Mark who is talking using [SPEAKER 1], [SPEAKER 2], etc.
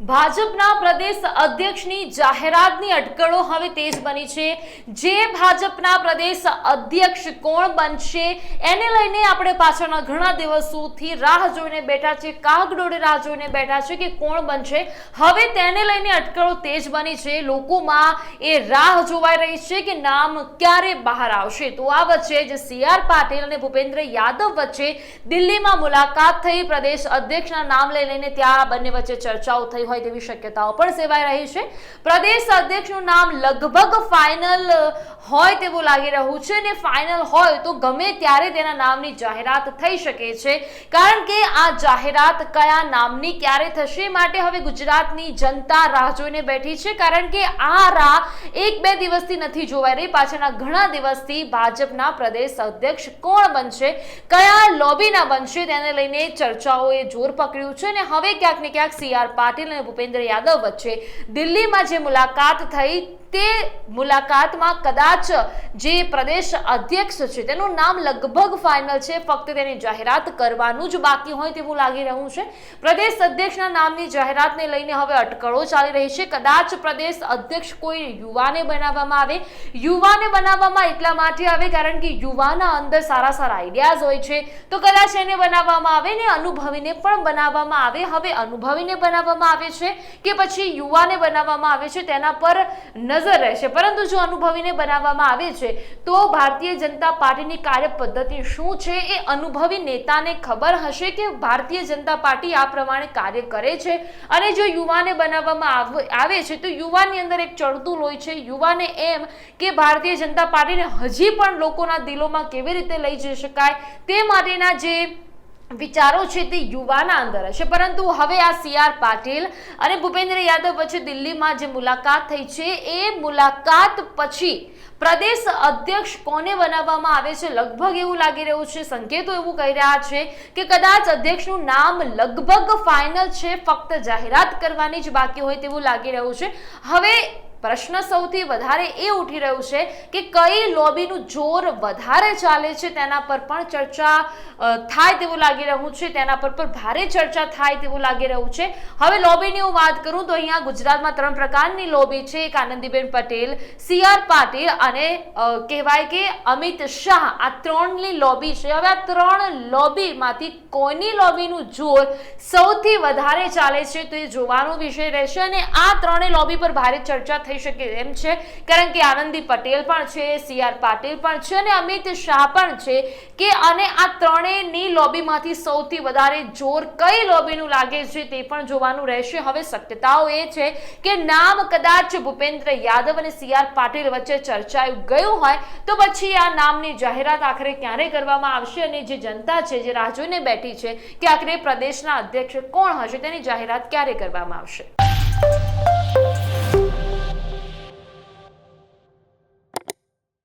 [SPEAKER 1] ભાજપના પ્રદેશ અધ્યક્ષની જાહેરાતની અટકળો હવે તેજ બની છે. જે ભાજપના પ્રદેશ અધ્યક્ષ કોણ બનશે, એને લઈને આપણે પાછળના ઘણા દિવસોથી રાહ જોઈને બેઠા છે, કાગડોળે રાહ જોઈને બેઠા છે કે કોણ બનશે. હવે તેને લઈને અટકળો તેજ બની છે. લોકોમાં એ રાહ જોવાઈ રહી છે કે નામ ક્યારે બહાર આવશે. તો આ વચ્ચે જે સી આર પાટીલ અને ભૂપેન્દ્ર યાદવ વચ્ચે દિલ્હીમાં મુલાકાત થઈ. પ્રદેશ અધ્યક્ષના નામ લઈ લઈને ત્યાં બંને વચ્ચે ચર્ચાઓ થઈ. હોય તેવી શક્યતાઓ પણ સેવાઈ રહી છે. પ્રદેશ અધ્યક્ષનું નામ લગભગ ફાઇનલ હોય તેવું લાગી રહ્યું છે અને ફાઇનલ હોય તો ગમે ત્યારે તેના નામની જાહેરાત થઈ શકે છે. કારણ કે આ જાહેરાત કયા નામની, ક્યારે થશે માટે હવે ગુજરાતની જનતા રાહ જોઈને બેઠી છે. કારણ કે આ રાહ એક બે દિવસથી નથી જોવાઈ રહી. પાછળના ઘણા દિવસથી ભાજપના પ્રદેશ અધ્યક્ષ કોણ બનશે, કયા લોબીના બનશે, તેને લઈને ચર્ચાઓએ જોર પકડ્યું છે અને હવે ક્યાંક ને ક્યાંક સી આર પાટીલ અને ભૂપેન્દ્ર યાદવ વચ્ચે દિલ્હીમાં જે મુલાકાત થઈ તે મુલાકાતમાં કદાચ જે પ્રદેશ અધ્યક્ષ છે, તેનું નામ લગભગ ફાઇનલ છે, ફક્ત તેની જાહેરાત કરવાનું જ બાકી હોય તેવું લાગી રહ્યું છે. પ્રદેશ અધ્યક્ષના નામની જાહેરાતને લઈને હવે અટકળો ચાલી રહી છે. કદાચ પ્રદેશ અધ્યક્ષ કોઈ યુવાને બનાવવામાં આવે. યુવાને બનાવવામાં એટલા માટે આવે કારણ કે યુવાના અંદર સારા સારા આઈડિયાઝ હોય છે. તો કદાચ એને બનાવવામાં આવે ને અનુભવીને પણ બનાવવામાં આવે. હવે અનુભવીને બનાવવામાં આવે છે કે પછી યુવાને બનાવવામાં આવે છે, તેના પર નજર રહેશે. પરંતુ જો અનુભવીને બનાવવામાં આવે છે, તો ભારતીય જનતા પાર્ટીની કાર્ય પદ્ધતિ શું છે એ અનુભવી નેતાને ખબર હશે કે ભારતીય જનતા પાર્ટી આ પ્રમાણે કાર્ય કરે છે. અને જો યુવાને બનાવવામાં આવે છે, તો યુવાનની અંદર એક ચડતું લોહી છે. યુવાને એમ કે ભારતીય જનતા પાર્ટીને હજી પણ લોકોના દિલોમાં કેવી રીતે લઈ જઈ શકાય તે માટેના જે વિચારો છે તે યુવાના અંદર હશે. પરંતુ હવે આ સી આર પાટીલ અને ભૂપેન્દ્ર યાદવ વચ્ચે દિલ્હીમાં જે મુલાકાત થઈ છે, એ મુલાકાત પછી પ્રદેશ અધ્યક્ષ કોને બનાવવામાં આવે છે, લગભગ એવું લાગી રહ્યું છે, સંકેતો એવું કહી રહ્યા છે કે કદાચ અધ્યક્ષનું નામ લગભગ ફાઇનલ છે, ફક્ત જાહેરાત કરવાની જ બાકી હોય તેવું લાગી રહ્યું છે. હવે પ્રશ્ન સૌથી વધારે એ ઉઠી રહ્યું છે કે કઈ લોબીનું જોર વધારે ચાલે છે તેના પર પણ ચર્ચા થાય તેવું લાગી રહ્યું છે. તેના પર પણ ભારે ચર્ચા થાય તેવું લાગી રહ્યું છે. હવે લોબીની હું વાત કરું તો અહીંયા ગુજરાતમાં ત્રણ પ્રકારની લોબી છે. એક આનંદીબેન પટેલ, સી આર પાટીલ અને કહેવાય કે અમિત શાહ. આ ત્રણની લોબી છે. હવે આ ત્રણ લોબીમાંથી કોઈની લોબીનું જોર સૌથી વધારે ચાલે છે તો એ જોવાનો વિષય રહેશે અને આ ત્રણેય લોબી પર ભારે ચર્ચા થઈ શકે એમ છે. કારણ કે આનંદી પટેલ પણ છે, સી આર પાટીલ પણ છે અને અમિત શાહ પણ છે કે અને આ ત્રણેયની લોબીમાંથી સૌથી વધારે જોર કઈ લોબીનું લાગે છે તે પણ જોવાનું રહેશે. હવે શક્યતાઓ એ છે કે નામ કદાચ ભૂપેન્દ્ર યાદવ અને સી આર પાટીલ વચ્ચે ચર્ચાયું ગયું હોય તો પછી આ નામની જાહેરાત આખરે ક્યારે કરવામાં આવશે અને જે જનતા છે, જે રાહ જોઈને બેઠી છે કે આખરે પ્રદેશના અધ્યક્ષ કોણ હશે તેની જાહેરાત ક્યારે કરવામાં આવશે?